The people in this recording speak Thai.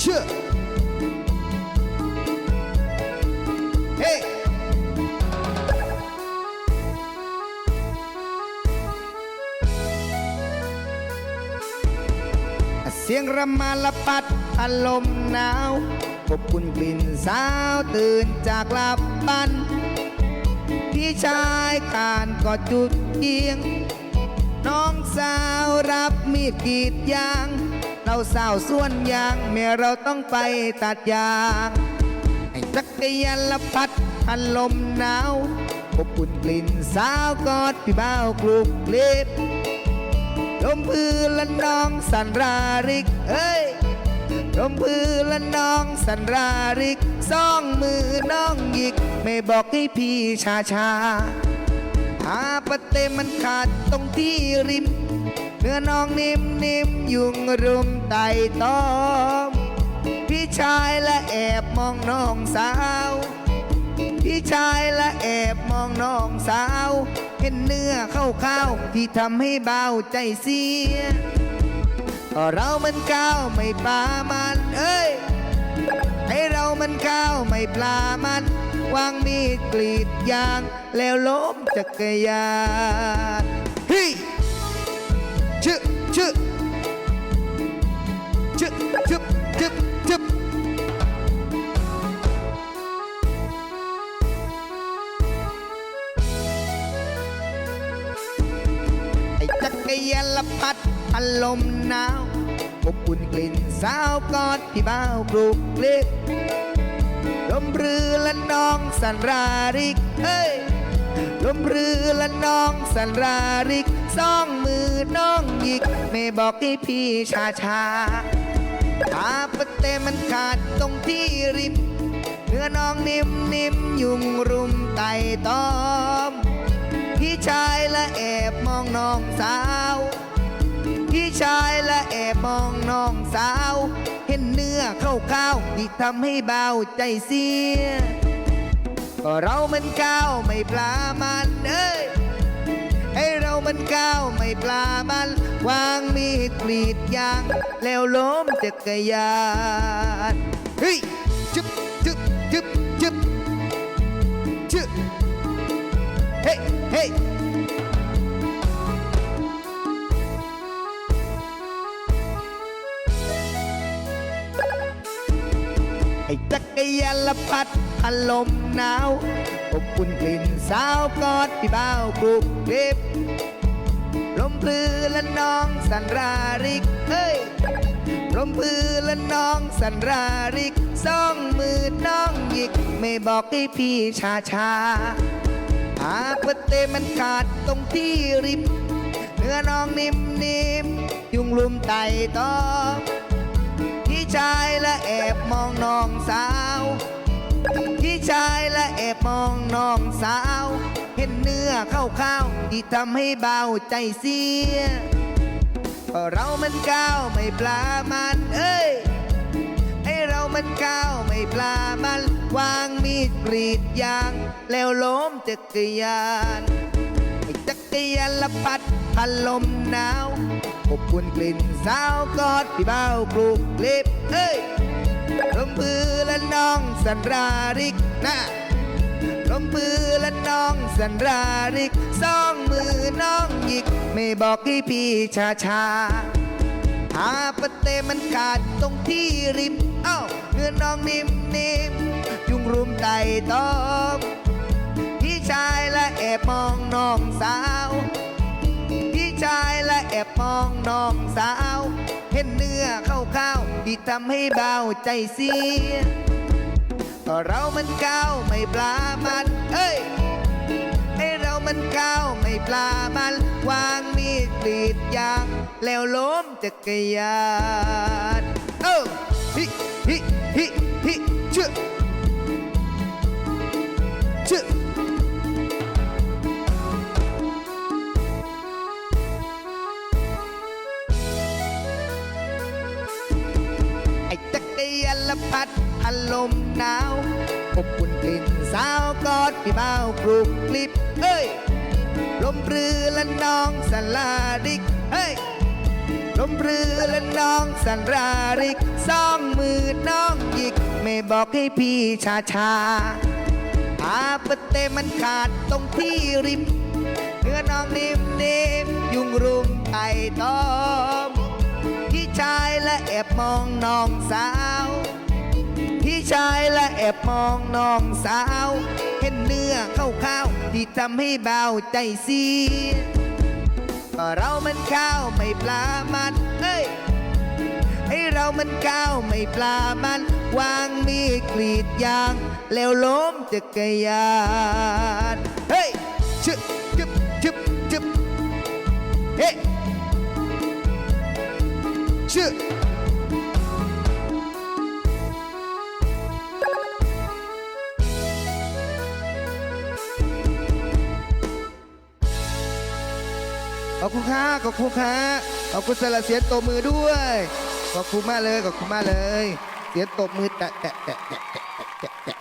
เชื่อเฮ้เสียงรำมาละปัดอารมณ์หนาวอบอุ่นกลิ่นสาวตื่นจากหลับบันพี่ชายการก็จุดเทียง น้องสาวรับมีดกรีดยาง เราสาวส่วนยางเมื่อเราต้องไปตัดยางไอ้จักรยานละพัดพันลมหนาวอบอุ่นกลิ่นสาวกอดพี่บ่าวกรุบกลิบลมพือละน้องสันราริกเอ้ยลมพือละน้องสันราริกสองมือน้องหยิก ไม่บอกให้พี่ชาชาหาปะเตมันขาดตรงที่ริม เนื้อน้องนิ่มนิ่มยุงรุมไต่ตอม พี่ชายและแอบมองน้องสาว พี่ชายและแอบมองน้องสาว เห็นเนื้อเข้าข้าวๆที่ทำให้เบาใจเสียก็เรามันก้าวไม่ปลามันเอ้ยให้เรามันก้าวไม่ปลามันวางมีดกรีดยาง แล้วล้มจักรยานเฮ้ยชึชึชึชึชึชึไอ้จักรยานละพัดอารมณ์หนาวอบอุ่นกลิ่นสาวกอดที่บ้าวกรุกเล็กลมเรือและน้องสันราริกเฮ้ย ลมเรือละน้องสันราริกสองมือน้องหยิก ไม่บอกให้พี่ชาชาขาปะเตมันขาดตรงที่ริมเนื้อน้องนิ่มนิ่มยุงรุมไต่ตอม พี่ชายละแอบมองน้องสาว พี่ชายละแอบมองน้องสาว เห็นเนื้อเข้าข้าวๆที่ทำให้เบาใจเสีย ก็เรามันก้าวไม่ปลามันเอ้ยให้เรามันก้าวไม่ปลามันวางมีดกรีดยางแล้วล้มจักรยานเฮ้ยจึ๊บจึ๊บจึ๊บจึ๊บจึ๊บเฮ้เฮ้ไอ้จักรยานละพัด อารมณ์หนาวอบอุ่นกลิ่นสาวกอดพี่เบ่าวกรุบกริบลมพลือและน้องสันราริกเฮ้ยลมพลือและน้องสันราริกสองมือน้องหยิกไม่บอกให้พี่ชาชาหาปะเตมันขาดตรงที่ริมเนื้อน้องนิ่มนิ่มยุงลุมไต่ตอพี่ชายและแอบมองน้องสาว ชายละแอบมองน้องสาว เห็นเนื้อเข้าข้าวๆที่ทำให้เบาใจเสีย เรามันก้าวไม่ปลามันเอ้ยให้เรามันก้าวไม่ปลามัน วางมีดกรีดยาง แล้วล้มจักรยานจักรยานละพัดพันลมหนาวอบอุ่นกลิ่นสาวกอดพี่เบากรุกลิบเอ้ย พือและน้องสันราริกนะลมพือและน้องสันราริกสองมือน้องหยิก ไม่บอกให้พี่ชาชาหาปะเตมันขาดตรงที่ริม เอ้าเนื้อน้องนิ่มนิ่มยุงรุมไต่ตอมพี่ชายและแอบมองน้องสาว พี่ชายและแอบมองน้องสาว เห็นเนื้อเข้าข้าวๆที่ทำให้เบาใจเสียเรามันก้าวไม่ปลามันเอ้ยให้เรามันก้าวไม่ปลามันวางมีดกรีดยางแล้วล้มจักรยานเออฮิฮิฮิฮิเชื่อเชื่อ ละพัดอารมณ์หนาวอบอุ่นกลิ่นสาวกอดพี่บ่าวกรุบกลิบเอ้ยลมปรือและน้องสันลาดิกเฮ้ยลมปรือและน้องสันราริกสองมือน้องหยิก ไม่บอกให้พี่ชาชาอาปเตมันขาดตรงที่ริมเนื้อน้องนิ่มนิ่มยุงรุมไก่ตอมพี่ชายและแอบมองน้องสาว ชายและแอบมองน้องสาว เห็นเนื้อข้าวๆที่ทำให้เบาใจเสียก็เรามันข้าวไม่ปลามันเอ้ยให้เรามันข้าวไม่ปลามัน วางมีกรีดยาง แล้วล้มจักรยานเฮ้ยชึบชึบชึบชึบเฮ้ชึบ ขอบคุณค่ะขอบคุณค่ะขอบคุณสละเสียงตบมือด้วย ขอบคุณมากเลย ขอบคุณมากเลย เสียงตบมือแตะแตะแตะแตะแตะแตะ